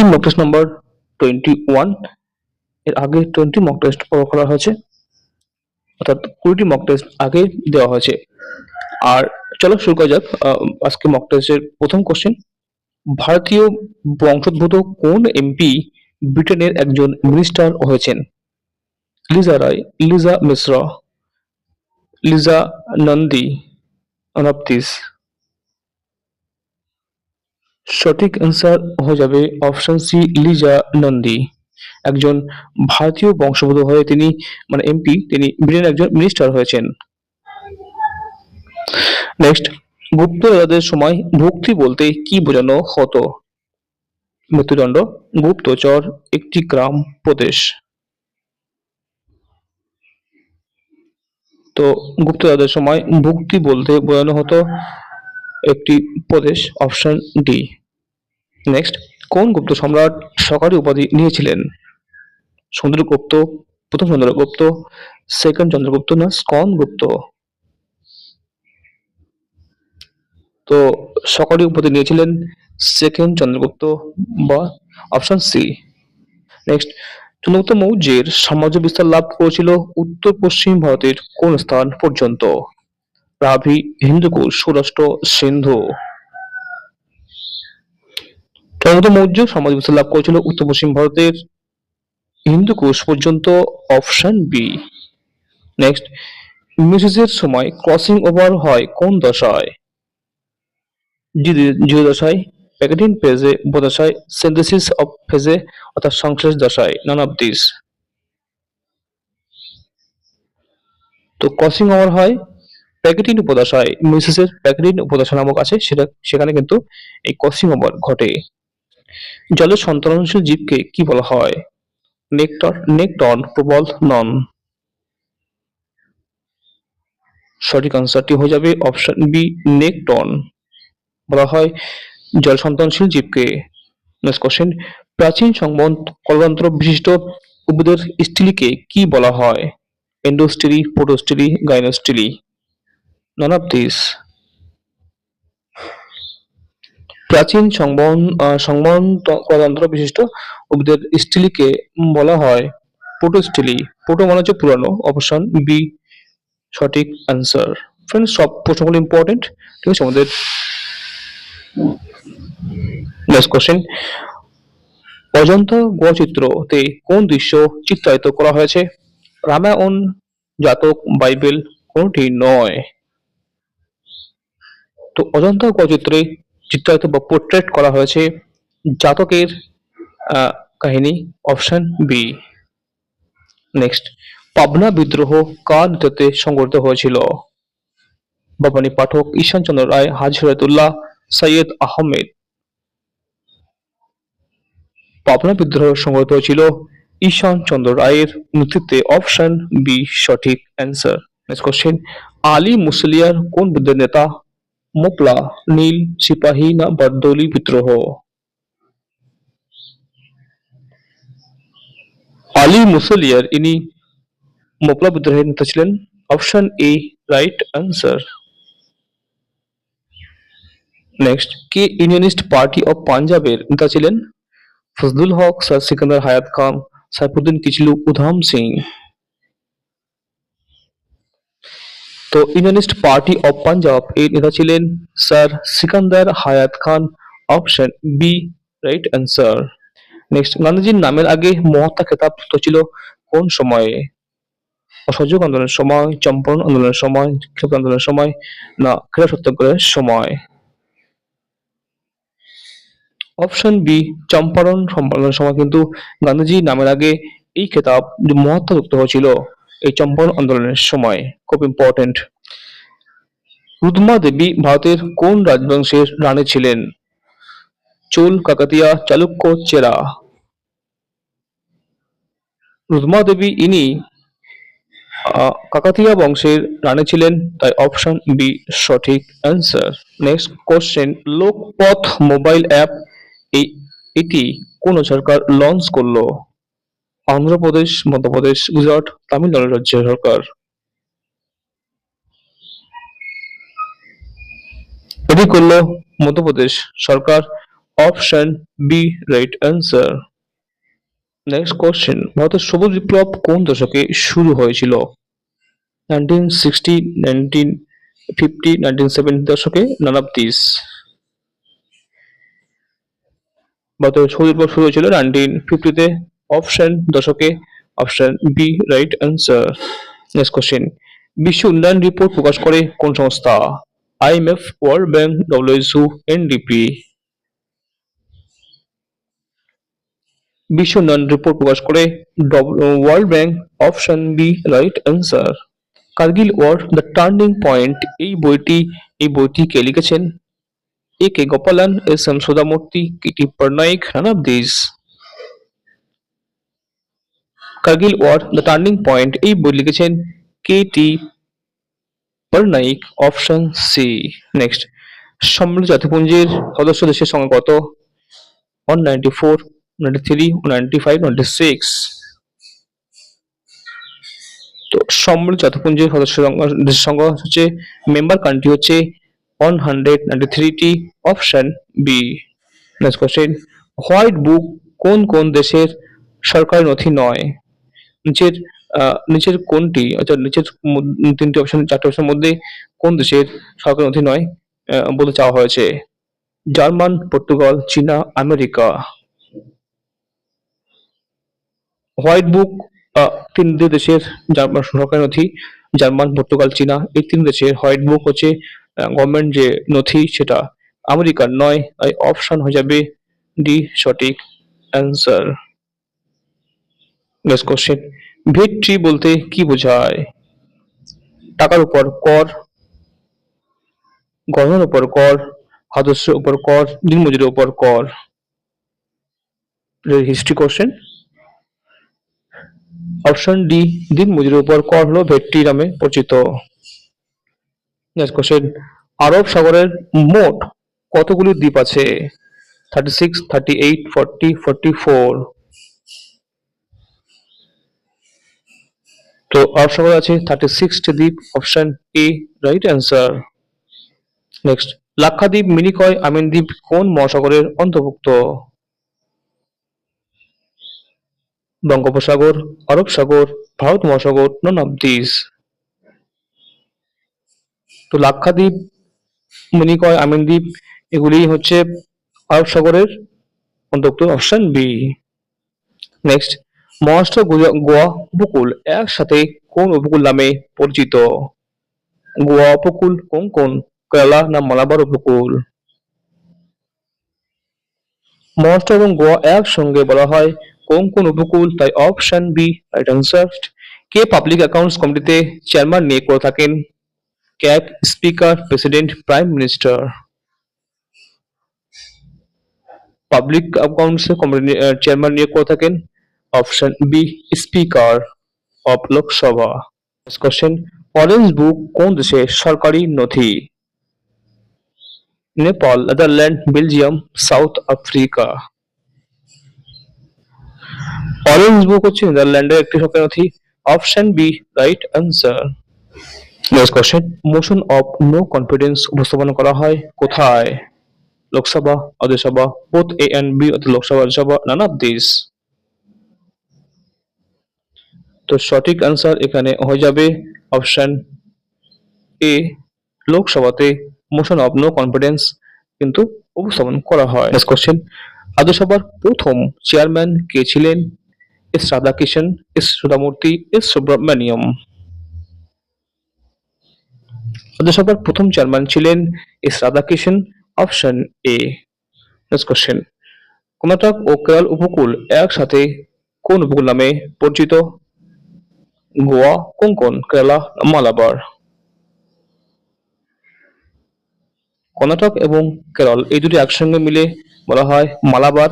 কুড়িটি mock test number twenty ওয়ানের আগে টোয়েন্টি মক টেস্ট করা হয়েছে, অর্থাৎ কুড়িটি মক টেস্ট আগে দেওয়া হয়েছে। আর চলো শুরু করা যাক আজকে মক টেস্টের প্রথম কোশ্চেন ভারতীয় বংশোদ্ভূত কোন এমপি ব্রিটেনের একজন মিনিস্টার হয়েছেন? লিজা রায়, লিজা মিশ্র, লিজা নন্দী অনাপ্তিস সঠিক অ্যান্সার হয়ে যাবে অপশন সি লিজা নন্দী। একজন ভারতীয় বংশোদ্ভূত হয়ে তিনি মানে এমপি তিনি ব্রিটেনের একজন মিনিস্টার হয়েছেন। নেক্সট গুপ্ত রাজাদের সময় ভক্তি বলতে কি বোঝানো হতো? মৃত্যুদণ্ড গুপ্তচর একটি গ্রাম, প্রদেশ। তো গুপ্ত রাজাদের সময় ভক্তি বলতে বোঝানো হতো একটি প্রদেশ অপশন ডি নেক্সট কোন গুপ্ত সম্রাট সরকারি উপাধি নিয়েছিলেন? চন্দ্রগুপ্ত প্রথম চন্দ্রগুপ্ত সেকেন্ড চন্দ্রগুপ্ত না স্কন গুপ্ত? তো সরকারি উপাধি নিয়েছিলেন সেকেন্ড চন্দ্রগুপ্ত বা অপশন সি নেক্সট চন্দ্রগুপ্ত মৌর্যের সাম্রাজ্য বিস্তার লাভ করেছিল উত্তর পশ্চিম ভারতের কোন স্থান পর্যন্ত? রাভি হিন্দুকুশ সৌরাষ্ট্র, সিন্ধু। চন্দ্রগুপ্ত মৌর্য সাম্রাজ্য বিস্তার লাভ করেছিল উত্তর পশ্চিম ভারতের হিন্দুকুশ পর্যন্ত অপশন বি নেক্সট মিসেসের সময় ক্রসিং ওভার হয় কোন দশায়? জিরো দশায়। প্যাকেটিং ফেজে উপদশায় সিনথেসিস অফ ফেজে অর্থাৎ সংশ্লেষ দশায় নান অফ দিস তো ক্রসিং ওভার হয় প্যাকেটিন উপদশায় মিসেসের প্যাকেটিন উপদশা নামক আছে, সেটা, সেখানে কিন্তু এই ক্রসিং ওভার ঘটে। জলের সন্তানশীল জীবকে কি বলা হয়? নেকটর, নেকটন, প্রবল নন। সঠিক আনসারটি হয়ে যাবে অপশন বি নেকটন। বলা হয় জল সন্তানশীল জীবকে। নেক্সট কোশ্চেন প্রাচীন সংবন্ধ কলবান্তর বিশিষ্ট উদ্ভিদের স্টিলিকে কি বলা হয়? এন্ডোস্টিলি প্রোটোস্টিলি গাইনোস্টিলি নন অফ দিস প্রাচীন সংবহন সংবহন ত- কলবান্তর বিশিষ্ট উদ্ভিদের স্টিলিকে বলা হয় প্রোটোস্টিলি। প্রোটো মানে হচ্ছে পুরানো, অপশন বি সঠিক অ্যান্সার ফ্রেন্ডস সব প্রশ্নগুলো ইম্পর্টেন্ট ঠিক আছে? আমাদের নেক্সট কোশ্চেন অজন্তা গুহচিত্রতে কোন দৃশ্য চিত্রায়িত করা হয়েছে? রামায়ণ, জাতক, বাইবেল, কোনটি নয়? তো অজন্তা গুহচিত্রে চিত্রায়িত বা পোর্ট্রেট করা হয়েছে জাতকের কাহিনী অপশন বি নেক্সট পাবনা বিদ্রোহ কার নেতৃত্বে সংগঠিত হয়েছিল? ভবানী পাঠক ঈশানচন্দ্র রায় হাজি হরাতুল্লাহ সৈয়দ আহমেদ। পাবনা বিদ্রোহ সংগঠিত হয়েছিল ঈশান চন্দ্র রায়ের নেতৃত্বে। অপশন বি সঠিক answer next question Ali Musliyar কোন বিদ্রোহ নেতা নীল, সিপাহী না বারদৌলি বিদ্রোহ? আলী মুসলিয়ার ইনি মোপলা বিদ্রোহের নেতা ছিলেন। Option A, right answer next, K unionist party of পাঞ্জাবের নেতা ছিলেন? ফজলুল হক স্যার সিকান্দার, হায়াত খান, সাইফুদ্দিন, কিচলু, উধাম সিং। তো ইউনিয়নিস্ট পার্টি অফ পাঞ্জাব এর নেতা ছিলেন sir Sikandar Hayat Khan, option B, right answer. Next, গান্ধীজির নামের আগে মহাত্মা খেতাব যুক্ত ছিল কোন সময়ে? অসহযোগ আন্দোলনের সময়, চম্পারণ আন্দোলনের সময় কৃষক আন্দোলনের সময়, না ক্রীড়া সত্যাগ্রহের সময়? অপশন বি, চম্পারণ সম্পাদনের সময়। কিন্তু গান্ধীজি নামের আগে এই খেতাব মহাত্মা যুক্ত হয়েছিল এই চম্পারণ আন্দোলনের সময় খুব ইম্পর্টেন্ট রুদ্মা দেবী ভারতের কোন রাজবংশের রানী ছিলেন? চোল, কাকাতিয়া, চালুক্য, চেরা। রুদ্মা দেবী ইনি কাকাতিয়া বংশের রানী ছিলেন, তাই অপশন বি সঠিক answer next question Lokpath mobile app এই এটি কোন সরকার লঞ্চ করল? অন্ধ্রপ্রদেশ, মধ্যপ্রদেশ, গুজরাট, তামিলনাড়ু রাজ্য সরকার। এটি করল মধ্যপ্রদেশ সরকার। Option B right answer next question ভারতের সবুজ বিপ্লব কোন দশকে শুরু হয়েছিল? Nineteen sixty nineteen fifty nineteen seventy দশকে নান অফ দিস ভারতের সবুজ বিপ্লব শুরু হয়েছিল নাইনটিন ফিফটিতে অপশন দশকে option B right answer next question বিশ্ব উন্নয়ন রিপোর্ট প্রকাশ করে কোন সংস্থা? IMF World Bank WSO NDP বিশ্ব উন্নয়ন রিপোর্ট প্রকাশ করে World Bank option B right answer Kargil war the turning point এই বইটি এই বইটি কে লিখেছেন? A K Gopalan, S M Sudha Murty K T Patnaik none of this Kargil war the turning point, এই বই লিখেছেন কে T Patnaik option C. Next, সম্মিলিত জাতিপুঞ্জের সদস্য দেশের সংখ্যা কত? One ninety four ninety three ninety five ninety six তো সম্মিলিত জাতিপুঞ্জের সদস্য দেশের সংখ্যা হচ্ছে মেম্বার কান্ট্রি হচ্ছে one hundred ninety thirty option B next question white book কোন কোন দেশের সরকারি নথি নয়? নিচের নিচের কোনটি, অর্থাৎ নিচের তিনটি অপশন চারটি অপশনের মধ্যে কোন দেশের সরকারি নথি নয় বলতে চাওয়া হয়েছে? জার্মান, পর্তুগাল, চীনা, আমেরিকা। হোয়াইট বুক তিনটি দেশের সরকারি নথি, জার্মান, পর্তুগাল, চীনা, এই তিন দেশের হোয়াইট বুক হচ্ছে গভর্নমেন্ট যে নথি সেটা আমেরিকার নয় অপশন হয়ে যাবে ডি সঠিক অ্যান্সার নেক্সট কোশ্চেন ভেট ট্রি বলতে কি বোঝায়? টাকার উপর কর গহনার উপর কর খাদ্যশস্যের উপর কর, দিনমজুরের উপর কর। হিস্ট্রি কোশ্চেন অপশন ডি দিন মজুরের উপর কর হলো ভেট্টি নামে পরিচিত। নেক্সট কোশ্চেন আরব সাগরের মোট কতগুলি দ্বীপ আছে? Thirty six thirty eight forty forty four তো সাগরে আছে থার্টি সিক্সটি দ্বীপ option A right answer next Lakshadweep, Minicoy Amin দ্বীপ কোন মহাসাগরের অন্তর্ভুক্ত? বঙ্গোপসাগর আরব সাগর ভারত মহাসাগর নন অফ দিস তো লাক্ষাদ্বীপ মণিকয় আমিন দ্বীপ এগুলি হচ্ছে আরব সাগরের অন্তর্ভুক্ত option B next Maharashtra Goa উপকূল একসাথে কোন উপকূল নামে পরিচিত? গোয়া উপকূল কোন কোন? কেরালা না মালাবার উপকূল? মহারাষ্ট্র এবং গোয়া একসঙ্গে বলা হয় কোন কোন উপকূল, তাই অপশন বি রাইট আনসার কে পাবলিক অ্যাকাউন্টস কমিটিতে চেয়ারম্যান নিয়োগ করে থাকেন? CAG speaker president prime minister public accounts chairman নিয়োগ করে থাকেন? Option B, speaker of Lok Sabha. Question orange book কোন দেশের সরকারি নথি? Nepal, Netherland, Belgium, South Africa. Orange book হচ্ছে নেদারল্যান্ডের একটি সরকারি নথি। Option B right answer next question motion of no confidence উপস্থাপন করা হয় কোথায়? Lok Sabha Rajya Sabha both A and B অর্থাৎ Lok Sabha Rajya Sabha none of this তো সঠিক অ্যান্সার এখানে হয়ে যাবে অপশন এ লোকসভাতে মোশন অফ নো কনফিডেন্স কিন্তু উপস্থাপন করা হয়। নেক্সট কোশ্চেন রাজ্যসভার প্রথম চেয়ারম্যান কে ছিলেন? S Radhakishan S Sudha Murty S Subramaniam রাজ্যসভার প্রথম চেয়ারম্যান ছিলেন S Radhakishan option A next question Karnataka ও কেরল উপকূল একসাথে কোন উপকূল নামে পরিচিত? গোয়া কোঙ্কন কেরালা মালাবার কর্ণাটক এবং কেরল, এই দুটি একসঙ্গে মিলে বলা হয় মালাবার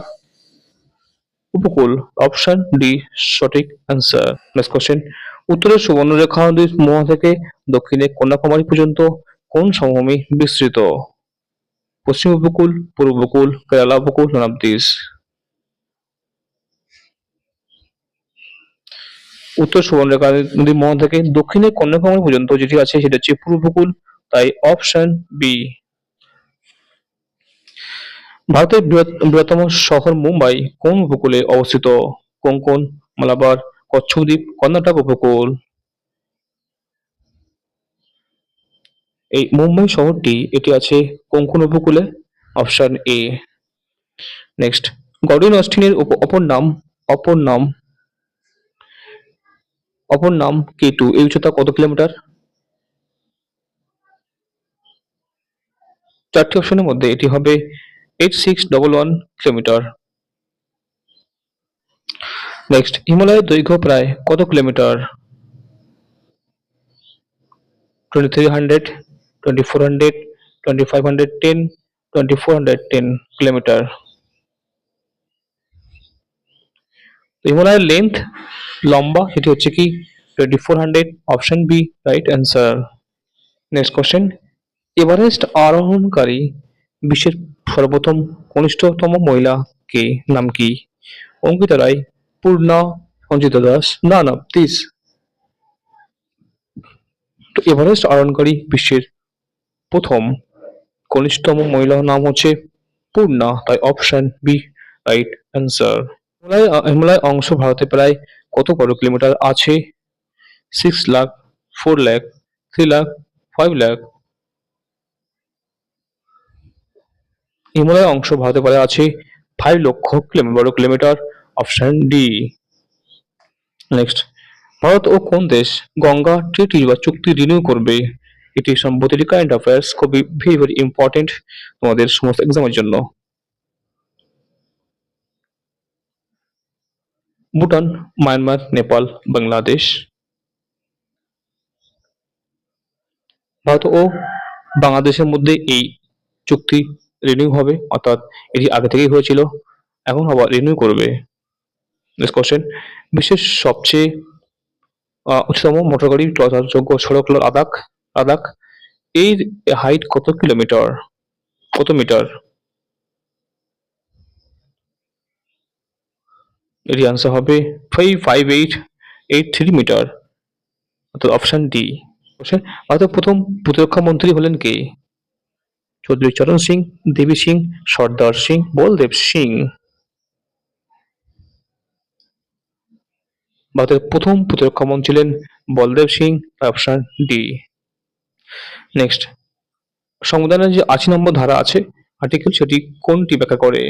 উপকূল। অপশন ডি সঠিক অ্যান্সার নেক্সট কোশ্চেন উত্তরে সুবর্ণরেখা নদীর মোহনা থেকে দক্ষিণে কন্যাকুমারী পর্যন্ত কোন সমভূমি বিস্তৃত? পশ্চিম উপকূল, পূর্ব উপকূল, কেরালা উপকূল নন অফ দিস উত্তর সুবর্ণরেখা নদীর মোহনা থেকে দক্ষিণে কন্যাকুমারী পর্যন্ত যেটি আছে, সেটা হচ্ছে পূর্ব উপকূল তাই অপশন বি ভারতের বৃহত্তম শহর মুম্বাই, কোন উপকূলে অবস্থিত? কোঙ্কন মালাবার কচ্ছদ্বীপ কর্ণাটক উপকূল। এই মুম্বাই শহরটি, এটি আছে কোঙ্কন উপকূলে? অপশন এ নেক্সট গডিন অস্টিনের অপর নাম অপর নাম। অপর নাম কে টু? এই উচ্চতা কত কিলোমিটার? চারটি অপশনের মধ্যে এটি হবে eight six double one kilometre. Next হিমালয়ের দৈর্ঘ্য প্রায় কত kilometre? Twenty three hundred twenty four hundred twenty five hundred ten twenty four hundred ten kilometre. হিমালয়ের লেন্থ লম্বা সেটি হচ্ছে কি twenty four hundred option B right answer next question Everest আরোহণকারী বিশ্বের সর্বপ্রথম কনিষ্ঠতম মহিলা কে? নাম কি? অঙ্কিতা রায়, পূর্ণা, সঞ্চিতা দাস, না না প্লিজ তো এভারেস্ট আরোহণকারী বিশ্বের প্রথম কনিষ্ঠতম মহিলার নাম হচ্ছে পূর্ণা, তাই option B right answer Himalaya অংশ ভারতে প্রায় কত বর্গ কিলোমিটার আছে? Six lakh four lakh three lakh five lakh Himalaya অংশ ভারতে প্রায় আছে ফাইভ লক্ষ বর্গ kilometre. Option D next Bharat ও কোন দেশ গঙ্গা ট্রিটি বা চুক্তি রিনিউ করবে? এটি সম্প্রতি কারেন্ট অ্যাফেয়ার্স খুবই ভেরি ভেরি ইম্পর্টেন্ট তোমাদের সমস্ত এক্সামের জন্য। ভুটান, মায়ানমার, নেপাল, বাংলাদেশ। ভারত ও বাংলাদেশের মধ্যে এই চুক্তি রিনিউ হবে, অর্থাৎ এটি আগে থেকেই হয়েছিল, এখন আবার রিনিউ করবে। কোশ্চেন বিশ্বের সবচেয়ে উচ্চতম মোটর গাড়ি চলাচলযোগ্য সড়ক হল লাদাখ। লাদাখ এর হাইট কত কিলোমিটার? কত মিটার এর আনসার হবে five five eight eight three metre অর্থাৎ অপশন ডি কোশ্চেন ভারতের প্রথম প্রতিরক্ষা মন্ত্রী হলেন কে? চৌধুরী চরণ সিং, দেবী সিং, সর্দার সিং, বলদেব সিং। ভারতের প্রথম প্রতিরক্ষা মন্ত্রী ছিলেন Baldev Singh option D next সংবিধানের যে আশি নম্বর ধারা আছে আর্টিকেল সেটি কোনটি ব্যাখ্যা করে?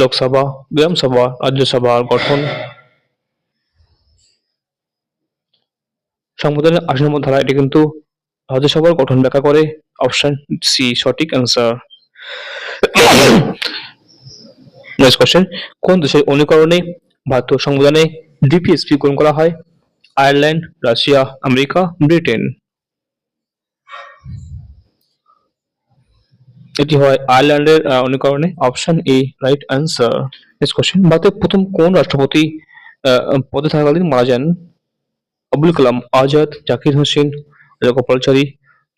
লোকসভা গ্রামসভা রাজ্যসভার গঠন সংবিধানের আশি নম্বর ধারা, এটি কিন্তু রাজ্যসভার গঠন ব্যাখ্যা করে। অপশন সি, সঠিক অ্যান্সার। নেক্সট কোশ্চেন কোন দেশের অনুকরণে ভারতীয় সংবিধানে ডিপিএসপি গ্রহণ করা হয়? Ireland, Russia, America, Britain. এটি হয় আয়ারল্যান্ডের অনুকরণে option A right answer next question ভারতের প্রথম কোন রাষ্ট্রপতি পদে থাকাকালীন মারা যান? আবুল কালাম, আজাদ, জাকির হোসেন রাজাগোপালচারী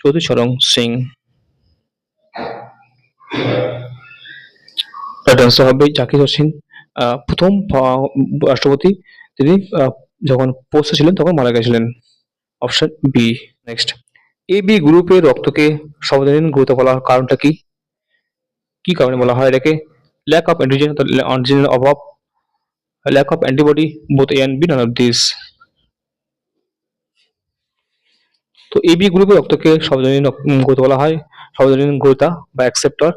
চৌধুরী চরণ সিং। রাইট অ্যান্সার হবে জাকির হোসেন। প্রথম রাষ্ট্রপতি তিনি যখন পোস্টে ছিলেন তখন মারা গেছিলেন। Option B next A B গ্রুপের রক্তকে সর্বজনীন গুরুত্ব বলার কারণটা কি? কি কারণে বলা হয় এটাকে? ল্যাক অফ অ্যান্টিজেন অ্যান্টিজেনের অভাব। Lack of antibody both A and B none of this তো এ বি গ্রুপের রক্তকে সর্বজনীন রক- উম, গ্রুত বলা হয়। সর্বজনীন গ্রুতা বা অ্যাকসেপ্টর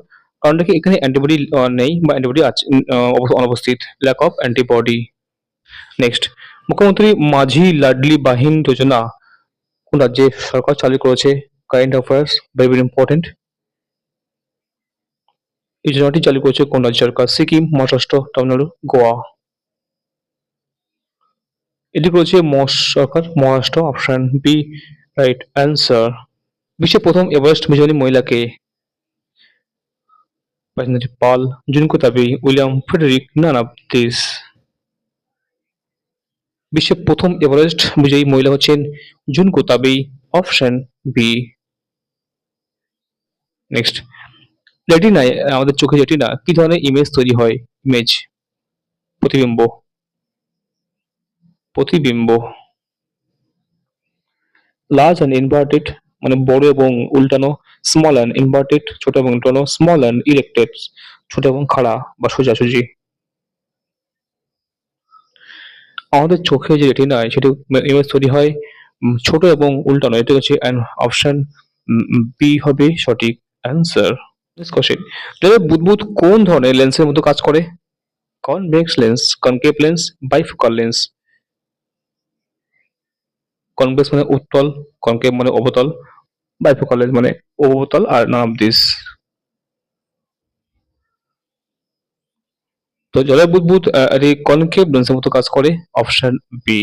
কারণটা কি? এখানে অ্যান্টিবডি নেই বা অ্যান্টিবডি আছে অনুপস্থিত। ল্যাক অফ অ্যান্টিবডি নেক্সট মুখ্যমন্ত্রী মাঝি লাডলি বাহিন যোজনা কোন রাজ্যে সরকার চালু করেছে? Current affairs very very important এই যোজনাটি চালু করেছে কোন রাজ্য সরকার? সিকিম, মহারাষ্ট্র, তামিলনাড়ু, গোয়া। এটি করেছে সরকার, Maharashtra, option B right answer বিশ্বের প্রথম এভারেস্ট বিজয়ী মহিলাকে পাল? Junko Tabei William Frederick, none this. বিশ্বের প্রথম এভারেস্ট বিজয়ী মহিলা হচ্ছেন Junko Tabei option B next রেটিনায়, আমাদের চোখে রেটিনা, কি ধরনের ইমেজ তৈরি হয়? ইমেজ প্রতিবিম্ব। প্রতিবিম্ব। লার্জ অ্যান্ড ইনভার্টেড মানে বড় এবং উল্টানো স্মল অ্যান্ড ইনভার্টেড ছোট এবং উল্টানো স্মল অ্যান্ড ইরেক্টেড ছোট এবং খাড়া বা সোজাসুজি। আমাদের চোখে যে রেটিনায় সেটি ইমেজ তৈরি হয় ছোট এবং উল্টানো এটা হচ্ছে অপশন বি হবে সঠিক অ্যান্সার কোশ্চেন বুদবুদ কোন ধরনের লেন্সের মতো কাজ করে? Convex lens concave lens bifocal lens convex মানে উত্তল কনকেভ মানে অবতল বাইফোকাল লেন্স মানে অবতল, আর নাম অফ দিস তো জলের বুদবুদ এটি কনকেভ লেন্সের মতো কাজ করে? অপশন বি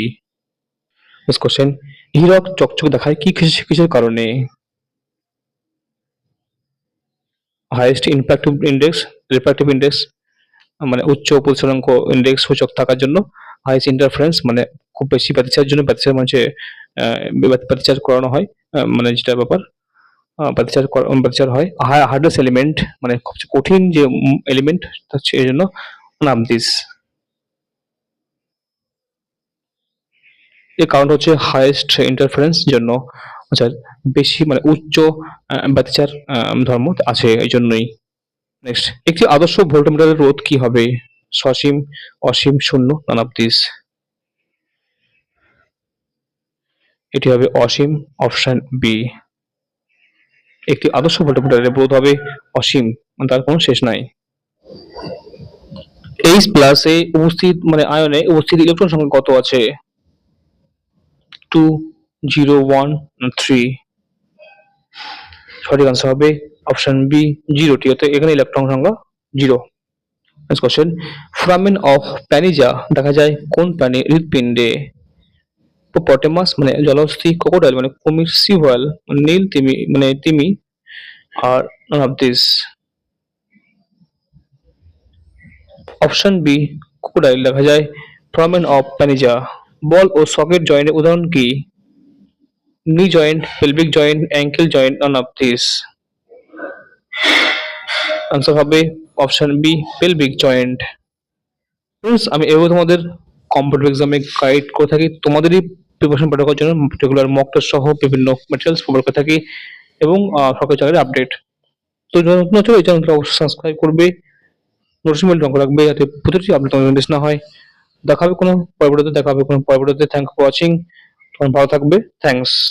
নেক্সট কোশ্চেন হীরক চকচক দেখায় কি কিসের কিসের কারণে? Highest refractive index refractive index মানে উচ্চ প্রতিসরাঙ্ক ইন্ডেক্স সূচক থাকার জন্য হাইয়েস্ট ইন্টারফারেন্স মানে খুব বেশি ব্যতিচার জন্য ব্যতিচার মানে ব্যতিচার করানো হয় মানে যেটা ব্যাপার ব্যতিচার ব্যতিচার হয়। হার্ডনেস এলিমেন্ট মানে সবচেয়ে কঠিন যে এলিমেন্ট হচ্ছে এই জন্য নাম দিস। এর কারণ হচ্ছে হাইয়েস্ট ইন্টারফারেন্স জন্য আচ্ছা বেশি মানে উচ্চ ব্যতিচার ধর্ম আছে এই জন্যই। নেক্সট একটি আদর্শ ভোল্টমিটারের রোধ কি হবে? সসীম, অসীম, শূন্য, নান অফ দিস এটি হবে অসীম অপশন বি একটি আদর্শ ভোল্টমিটারের রোধ হবে অসীম মানে তার কোনো শেষ নাই। এইচ প্লাসে উপস্থিত মানে আয়নে উপস্থিত ইলেকট্রন সংখ্যা কত আছে? টু জিরো ওয়ান থ্রি সঠিক আনসার হবে অপশন বি জিরোটি অর্থাৎ এখানে ইলেকট্রন সংখ্যা zero next question foramen of Panizza দেখা যায় কোন প্রাণী হৃৎপিণ্ডে? পটেমাস মানে জলস্থি ক্রোকোডাইল মানে কুমির সিভাল নীল তিমি মানে তিমি, আর none of this option B, crocodile দেখা যায়। Foramen of Panizza. বল ও সকেট জয়েন্টের উদাহরণ কি? Knee joint, pelvic joint, ankle joint none of this. Answer হবে option B, pelvic joint. Friends আমি এভাবে তোমাদের কম্পিউটার এক্সামে গাইড করে থাকি। তোমাদেরই প্রিপারেশন বেটার করার জন্য রেগুলার মক টেস্ট সহ বিভিন্ন ম্যাটেরিয়ালস প্রোভাইড করে থাকি এবং সকল জায়গায় আপডেট তো নতুন আছো, এই চ্যানেলটা অবশ্যই সাবস্ক্রাইব করবে। অন করে রাখবে যাতে প্রতিটি আপডেট তোমাদের মিস না হয়। দেখাবে কোনো পরবর্তীতে দেখা হবে কোনো পরবর্তীতে। থ্যাংক ফর ওয়াচিং তোমার ভালো থাকবে। থ্যাঙ্কস